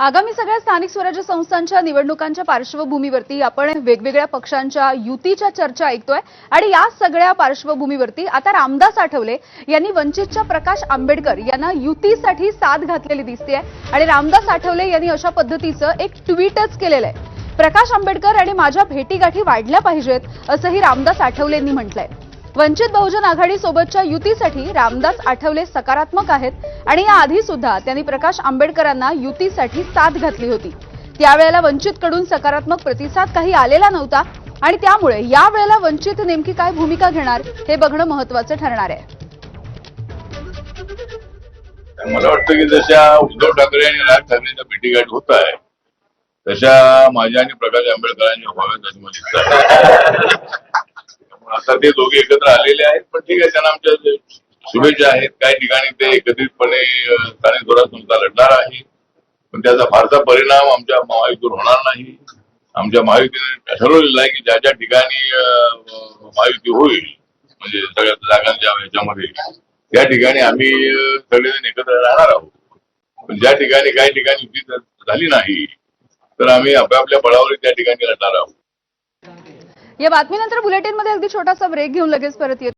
आगामी सगळ्या स्थानिक स्वराज्य संस्थांच्या निवडणुकांच्या पार्श्वभूमीवरती आपण वेगवेगळ्या पक्षांच्या युतीच्या चर्चा ऐकतोय. आणि या सगळ्या पार्श्वभूमीवरती आता रामदास आठवले यांनी वंचितच्या प्रकाश आंबेडकर यांना युतीसाठी साथ घातलेली दिसते आणि रामदास आठवले यांनी अशा पद्धतीचं एक ट्विटच केलेलं आहे. प्रकाश आंबेडकर आणि माझ्या भेटीगाठी वाढल्या पाहिजेत असंही रामदास आठवलेंनी म्हटलंय. वंचित बहुजन आघाडी सोबतच्या युतीसाठी रामदास आठवले सकारात्मक आहेत आणि या आधी सुद्धा त्यांनी प्रकाश आंबेडकरांना युतीसाठी साथ घातली होती. त्यावेळेला वंचितकडून सकारात्मक प्रतिसाद काही आलेला नव्हता आणि त्यामुळे यावेळेला वंचित नेमकी काय भूमिका घेणार हे बघणं महत्वाचं ठरणार आहे. मला वाटतं की जशा उद्धव ठाकरे आणि राज ठाकरेंच्या भेटीगाठ होत आहे तशा माझ्या आणि प्रकाश आंबेडकरांच्या व्हाव्यात असं मला दिसतं. त्यामुळे आता ते दोघे एकत्र आलेले आहेत पण ठीक आहे त्यांना आमच्या शुभेच्छा आहेत. काही ठिकाणी ते एकत्रितपणे स्थानिक स्वराज्य लढणार आहे. पण त्याचा फारसा परिणाम आमच्या महायुतीवर होणार नाही. आमच्या महायुतीने ठरवलेलं आहे की ज्या ज्या ठिकाणी महायुती होईल म्हणजे सगळ्या जागांच्या ह्याच्यामध्ये त्या ठिकाणी आम्ही सगळेजण एकत्र राहणार आहोत. पण ज्या ठिकाणी काही ठिकाणी युती झाली नाही तर आम्ही आपल्या बळावर त्या ठिकाणी लढणार आहोत. या बातमीनंतर बुलेटिनमध्ये अगदी छोटासा ब्रेक घेऊन लगेच परत येतो.